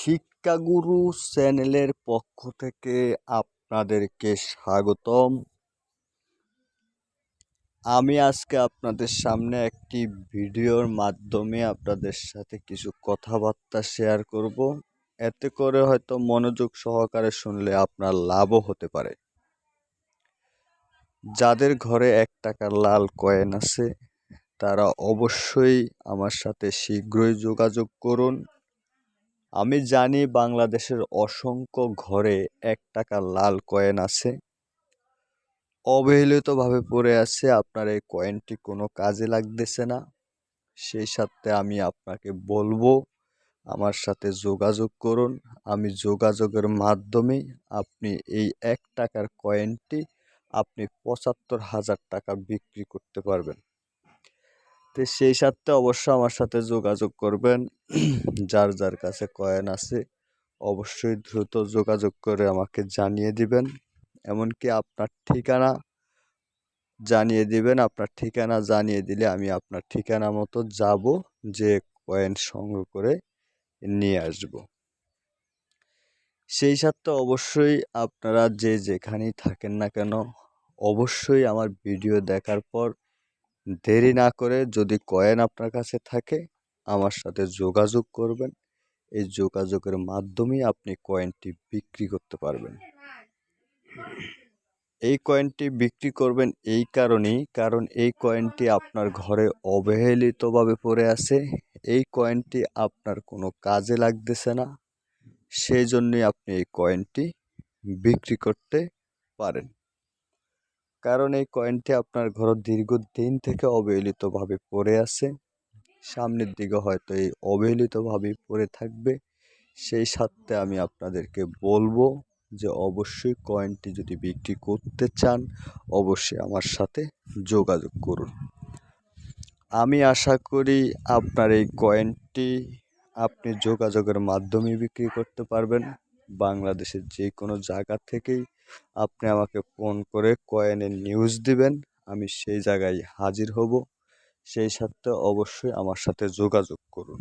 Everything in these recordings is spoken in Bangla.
শিক্ষাগুরু চ্যানেলের পক্ষ থেকে আপনাদেরকে স্বাগতম। আমি আজকে আপনাদের সামনে একটি ভিডিওর মাধ্যমে আপনাদের সাথে কিছু কথাবার্তা শেয়ার করব। এতে করে হয়তো মনোযোগ সহকারে শুনলে আপনার লাভও হতে পারে। যাদের ঘরে এক টাকার লাল কয়েন আছে, তারা অবশ্যই আমার সাথে শীঘ্রই যোগাযোগ করুন। আমি জানি বাংলাদেশের অসংখ্য ঘরে এক টাকার লাল কয়েন আছে। অবহেলিতভাবে পড়ে আছে, আপনার এই কয়েনটি কোনো কাজে লাগতেছে না। সেই সাথে আমি আপনাকে বলব, আমার সাথে যোগাযোগ করুন। আমি যোগাযোগের মাধ্যমে আপনি এই এক টাকার কয়েনটি আপনি পঁচাত্তর হাজার টাকা বিক্রি করতে পারবেন। তো সেই সাথে অবশ্য আমার সাথে যোগাযোগ করবেন। যার যার কাছে কয়েন আছে, অবশ্যই দ্রুত যোগাযোগ করে আমাকে জানিয়ে দিবেন। এমনকি আপনার ঠিকানা জানিয়ে দিবেন। আপনার ঠিকানা জানিয়ে দিলে আমি আপনার ঠিকানা মতো যাব, যে কয়েন সংগ্রহ করে নিয়ে আসব। সেই সাথে অবশ্যই আপনারা যে যেখানেই থাকেন না কেন, অবশ্যই আমার ভিডিও দেখার পর দেরি না করে যদি কয়েন আপনার কাছে থাকে, আমার সাথে যোগাযোগ করবেন। এই যোগাযোগের মাধ্যমেই আপনি কয়েনটি বিক্রি করতে পারবেন। এই কয়েনটি বিক্রি করবেন এই কারণেই, কারণ এই কয়েনটি আপনার ঘরে অবহেলিতভাবে পড়ে আছে। এই কয়েনটি আপনার কোনো কাজে লাগতেছে না। সেই জন্যই আপনি এই কয়েনটি বিক্রি করতে পারেন। কারণ এই কয়েনটি আপনার ঘর দীর্ঘদিন থেকে অবহেলিতভাবে পড়ে আছে। সামনের দিকে হয়তো এই অবহেলিতভাবেই পড়ে থাকবে। সেই সাথে আমি আপনাদেরকে বলব যে অবশ্যই কয়েনটি যদি বিক্রি করতে চান, অবশ্যই আমার সাথে যোগাযোগ করুন। আমি আশা করি আপনার এই কয়েনটি আপনি যোগাযোগের মাধ্যমে বিক্রি করতে পারবেন। বাংলাদেশের যে কোনো জায়গা থেকেই আপনি আমাকে ফোন করে কয়েনের নিউজ দিবেন, আমি সেই জায়গায় হাজির হব। সেই সাথে অবশ্যই আমার সাথে যোগাযোগ করুন।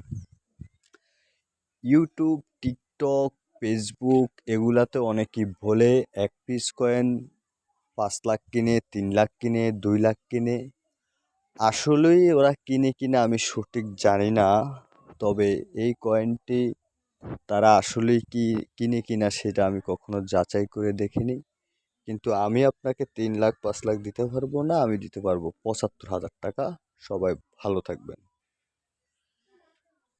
ইউটিউব টিকটক ফেসবুক এগুলাতে অনেকেই বলে, এক পিস কয়েন পাঁচ লাখ কিনে, তিন লাখ কিনে, দুই লাখ কিনে। আসলেই ওরা কিনে কিনে আমি সঠিক জানি না, তবে এই কয়েনটি তারা আসলেই কি কিনে কিনা সেটা আমি কখনো যাচাই করে দেখিনি। কিন্তু আমি আপনাকে তিন লাখ, পাঁচ লাখ দিতে পারব না, আমি দিতে পারব পঁচাত্তর হাজার টাকা। সবাই ভালো থাকবেন।